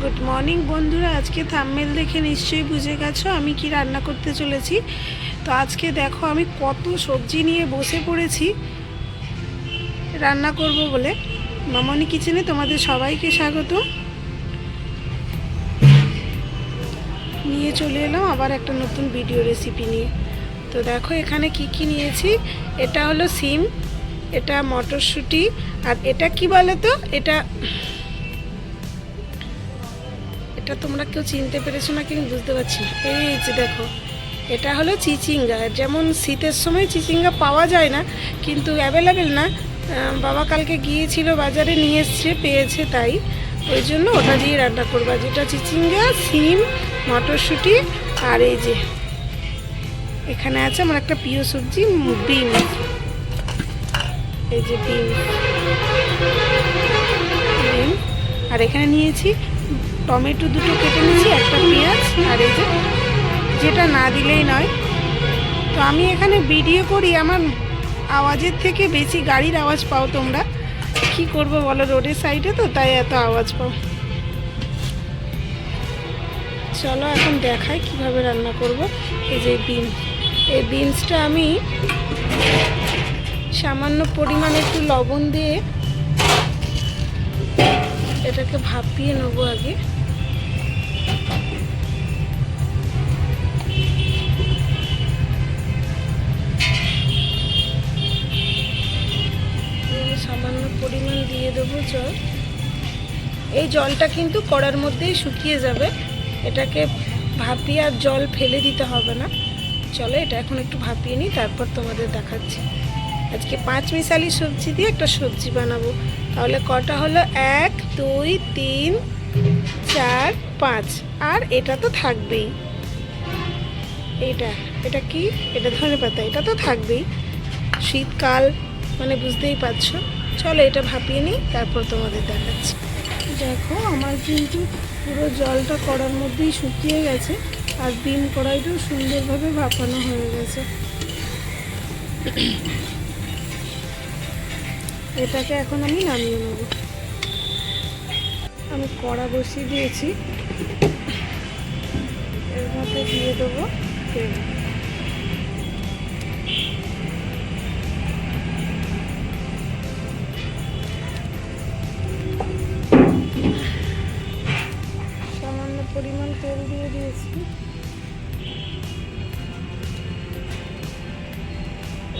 Good morning বন্ধুরা, আজকে thumbnail দেখে নিশ্চয়ই বুঝে গেছো আমি কি রান্না করতে চলেছি। তো আজকে দেখো আমি কত সবজি নিয়ে বসে পড়েছি। রান্না করব বলে। মামনি কিচেনে তোমাদের সবাইকে স্বাগত। নিয়ে চলে এলাম আবার একটা নতুন ভিডিও রেসিপি নিয়ে। তো দেখো এখানে কি কি নিয়েছি, এটা হলো সিম, এটা মটরশুঁটি, আর এটা কি বলো তো এটা এটা তোমরা কেউ চিনতে পেরেছ না কিন্তু বুঝতে পারছি এই যে দেখো, এটা হলো চিচিঙ্গা। যেমন শীতের সময় চিচিঙ্গা পাওয়া যায় না, কিন্তু অ্যাভেলেবেল না। বাবা কালকে গিয়েছিল বাজারে, নিয়ে এসছে, পেয়েছে তাই। ওই জন্য ওটা দিয়ে রান্না করব। যেটা চিচিঙ্গা, সিম, মটরশুঁটি আর এই যে, এখানে আছে আমার একটা প্রিয় সবজি, বিন। এই যে বিন। বিন। আর এখানে নিয়েছি টমেটো দুটো কেটে নিয়েছি, একটা পেঁয়াজ আর এই যে যেটা না দিলেই নয়। তো আমি এখানে ভিডিও করি, আমার আওয়াজের থেকে বেশি গাড়ির আওয়াজ পাও তোমরা। কি করব বলো, রোডের সাইডে তো, তাই এত আওয়াজ পাও। চলো এখন দেখাই কীভাবে রান্না করব। এই যে বিন এই বিনসটা আমি সামান্য পরিমাণে একটু লবণ দিয়ে এটাকে ভাপিয়ে নেব আগে। সামান্য পরিমাণ দিয়ে দেবো জল। এই জলটা কিন্তু কড়ার মধ্যেই শুকিয়ে যাবে। এটাকে ভাপিয়ে আর জল ফেলে দিতে হবে না। চলো এটা এখন একটু ভাপিয়ে নিই, তারপর তোমাদের দেখাচ্ছি। আজকে পাঁচ মিশালি সবজি দিয়ে একটা সবজি বানাবো। তাহলে কটা হলো? এক, দুই, তিন, চার, পাঁচ। আর এটা তো থাকবেই। এটা এটা কি? এটা ধনে পাতা, এটা তো থাকবেই। শীতকাল মানে বুঝতেই পারছ? চলো এটা ভাপিয়ে নিই, তারপর তোমাদের দেখাচ্ছি। দেখো, আমার কিন্তু পুরো জলটা কড়ার মধ্যেই শুকিয়ে গেছে, আর ডিম কড়াইটাও সুন্দরভাবে ভাপানো হয়ে গেছে। এটাকে এখন আমি নামিয়ে নেব। আমি কড়া বসিয়ে দিয়েছি। এর মধ্যে দিয়ে দেবো সামান্য পরিমাণ তেল দিয়ে দিয়েছি।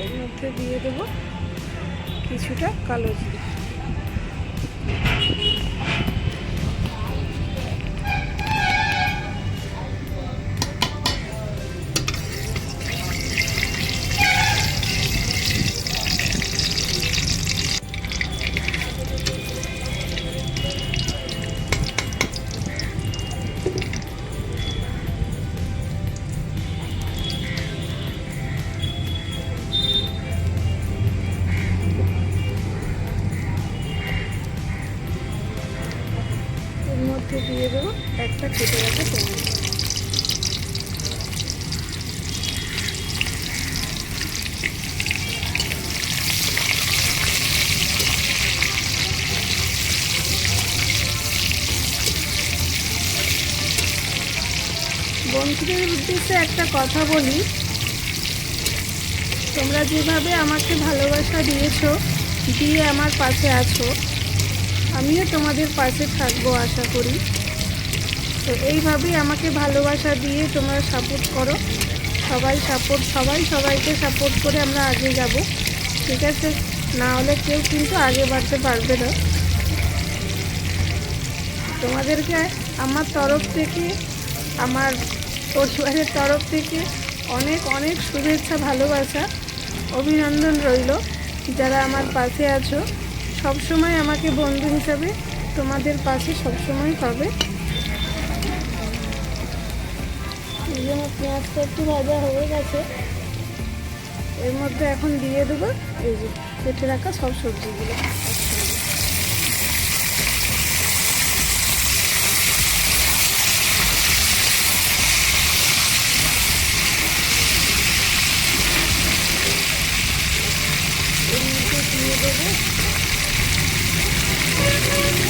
এর মধ্যে দিয়ে দেবো কিছুটা কালো জিরে। উদ্দেশ্যে একটা কথা বলি। তোমরা যেভাবে আমাকে ভালোবাসা দিয়েছ, দিয়ে আমার পাশে আছো, আমিও তোমাদের পাশে থাকব আশা করি। তো এইভাবেই আমাকে ভালোবাসা দিয়ে তোমরা সাপোর্ট করো। সবাই সাপোর্ট সবাই সবাইকে সাপোর্ট করে আমরা আগে যাব। ঠিক আছে? না হলে কেউ কিন্তু আগে বাড়তে পারবে না। তোমাদেরকে আমার তরফ থেকে, আমার পরিবারের তরফ থেকে অনেক অনেক শুভেচ্ছা, ভালোবাসা, অভিনন্দন রইল। যারা আমার পাশে আছো, সবসময় আমাকে বন্ধু হিসাবে তোমাদের পাশে সবসময় পাবে। পেঁয়াজটা একটু ভাজা হয়ে গেছে। এর মধ্যে এখন দিয়ে দেবো, এই যে কেটে রাখা সব সবজিগুলো।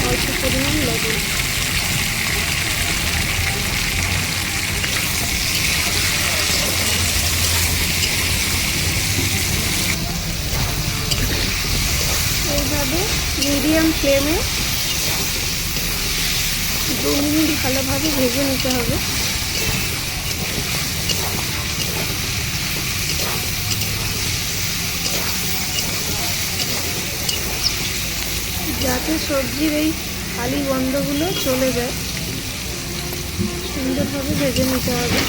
অল্প পরিমাণ লবণ এইভাবে মিডিয়াম ফ্লেমে দু মিনিট ভালোভাবে ভেজে নিতে হবে। যাতে সবজির এই খালি গন্ধগুলো চলে যায়, সুন্দরভাবে ভেজে নিতে হবে।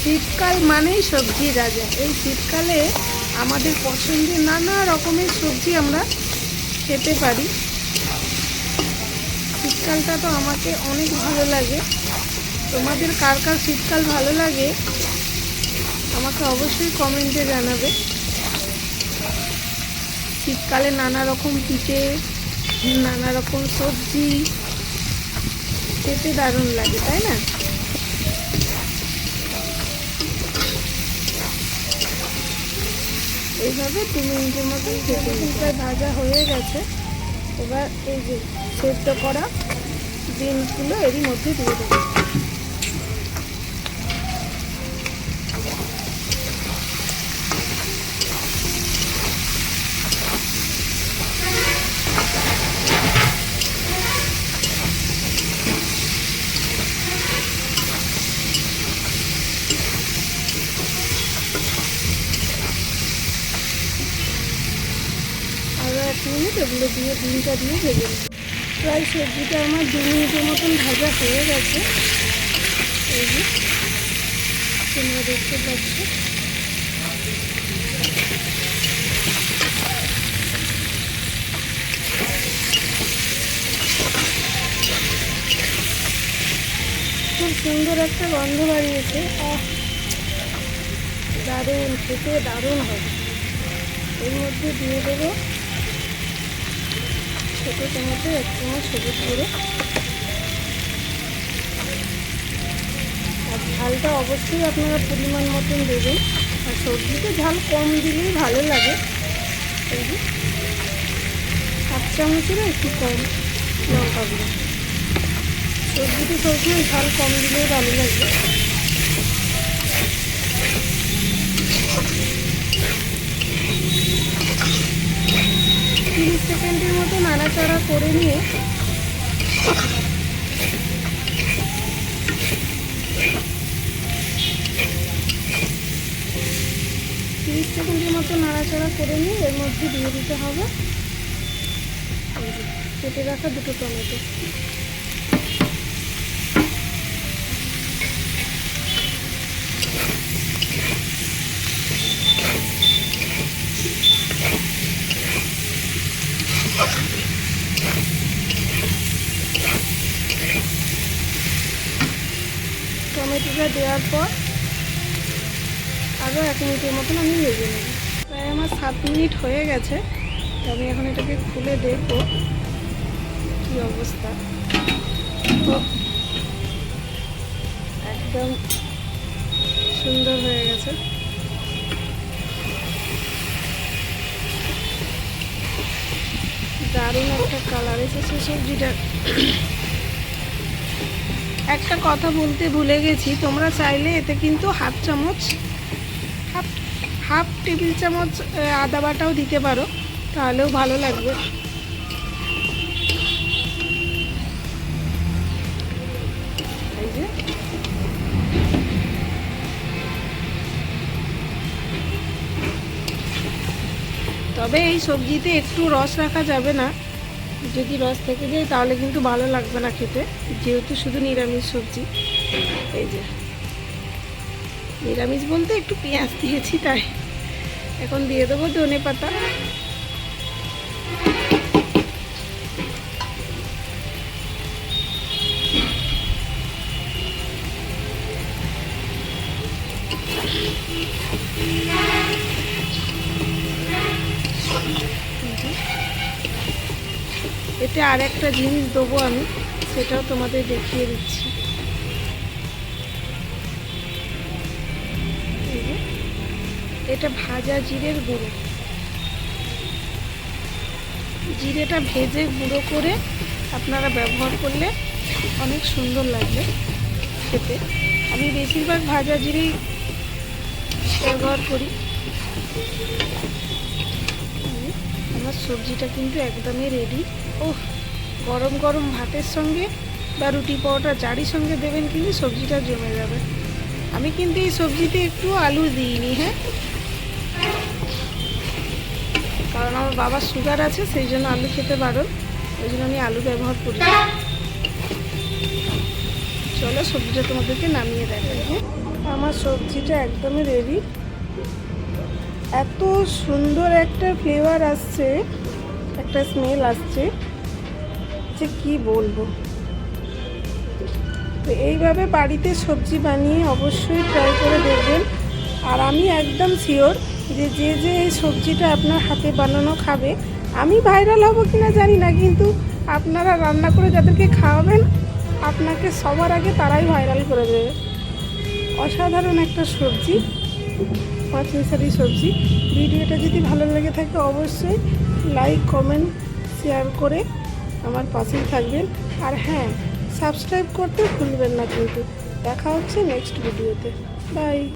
শীতকাল মানেই সবজি রাজা। এই শীতকালে আমাদের পছন্দের নানা রকমের সবজি আমরা খেতে পারি। শীতকালটা তো আমাকে অনেক ভালো লাগে। তোমাদের কার কার শীতকাল ভালো লাগে, আমাকে অবশ্যই কমেন্টে জানাবে। শীতকালে নানা রকম পিঠে, নানা রকম সবজি খেতে দারুণ লাগে, তাই না? এইভাবে দু মিনিটের মতন খেতে ভাজা হয়ে গেছে। এবার এই যে সেদ্ধ করা বিনসগুলো এরই মধ্যে দিয়ে দেবো। এগুলো দিয়ে, ডিমটা দিয়ে ভেজে নেব প্রায় সবজিটা আমার দু মিনিটের মতন ভাজা হয়ে গেছে। এই যে, তোমরা দেখতে পাচ্ছ। খুব সুন্দর একটা গন্ধ বাড়িয়েছে। দারুণ, খেতে দারুণ হবে। এর মধ্যে দিয়ে দেবো ছোটো টমেটো এক চামচ সবুজ করে আর ঝালটা অবশ্যই আপনারা পরিমাণ মতন দেবেন। আর সবজিতে ঝাল কম দিলেই ভালো লাগে। হাফ চামচেরও একটু কম লঙ্কা গুঁড়ো। সবজিতে সবসময় ঝাল কম দিলেই ভালো লাগবে তিরিশ সেকেন্ডের মতো নাড়াচাড়া করে নিয়ে তিরিশ সেকেন্ডের মতো নাড়াচাড়া করে নিয়ে এর মধ্যে দিয়ে দিতে হবে। কেটে রাখা দুটো টমেটো। টমেটোটা দেওয়ার পর আরও এক মিনিটের মতন আমি ভেজে নেব। প্রায় আমার সাত মিনিট হয়ে গেছে, তো আমি এখন এটাকে খুলে দেখব কি অবস্থা। একদম সুন্দর হয়ে গেছে। দারুণ একটা কালার এসেছে সবজিটার। একটা কথা বলতে ভুলে গেছি, তোমরা চাইলে এতে কিন্তু হাফ চামচ, হাফ হাফ টেবিল চামচ আদা বাটাও দিতে পারো, তাহলেও ভালো লাগবে। তবে এই সবজিতে একটু রস রাখা যাবে না। যদি রস থেকে যায় তাহলে কিন্তু ভালো লাগবে না খেতে। যেহেতু শুধু নিরামিষ সবজি। এই যে। নিরামিষ বলতে একটু পেঁয়াজ দিয়েছি, তাই। এখন দিয়ে দেবো ধনে পাতা। এতে আর একটা জিনিস দেবো আমি, সেটাও তোমাদের দেখিয়ে দিচ্ছি। এটা ভাজা জিরের গুঁড়ো। জিরেটা ভেজে গুঁড়ো করে আপনারা ব্যবহার করলে অনেক সুন্দর লাগবে খেতে। আমি বেশিরভাগ ভাজা জিরেই ব্যবহার করি। আমার সবজিটা কিন্তু একদমই রেডি ও গরম গরম ভাতের সঙ্গে বা রুটি পরোটা জারির সঙ্গে দেবেন কিন্তু সবজিটা জমে যাবে। আমি কিন্তু এই সবজিতে একটু আলু দিইনি হ্যাঁ? কারণ আমার বাবার সুগার আছে, সেই জন্য আলু খেতে বারণ। ওই জন্য আমি আলু ব্যবহার করি। চলো সবজিটা তোমাদেরকে নামিয়ে দেখাই হ্যাঁ? আমার সবজিটা একদমই রেডি এত সুন্দর একটা ফ্লেভার আসছে। একটা স্মেল আসছে যে কি বলব? তো এইভাবে বাড়িতে সবজি বানিয়ে অবশ্যই ট্রাই করে দেখবেন। আর আমি একদম শিওর যে যে যে এই সবজিটা আপনার হাতে বানানো খাবে, আমি ভাইরাল হব কিনা জানি না, কিন্তু আপনারা রান্না করে যাদেরকে খাওয়াবেন, আপনাকে সবার আগে তারাই ভাইরাল করে দেবে। অসাধারণ একটা সবজি। পাঁচ মিশালি সবজি। ভিডিওটা যদি ভালো লেগে থাকে অবশ্যই লাইক, কমেন্ট, শেয়ার করে আমার পাশেই থাকবেন। আর হ্যাঁ সাবস্ক্রাইব করতে ভুলবেন না কিন্তু। দেখা হচ্ছে নেক্সট ভিডিওতে। বাই।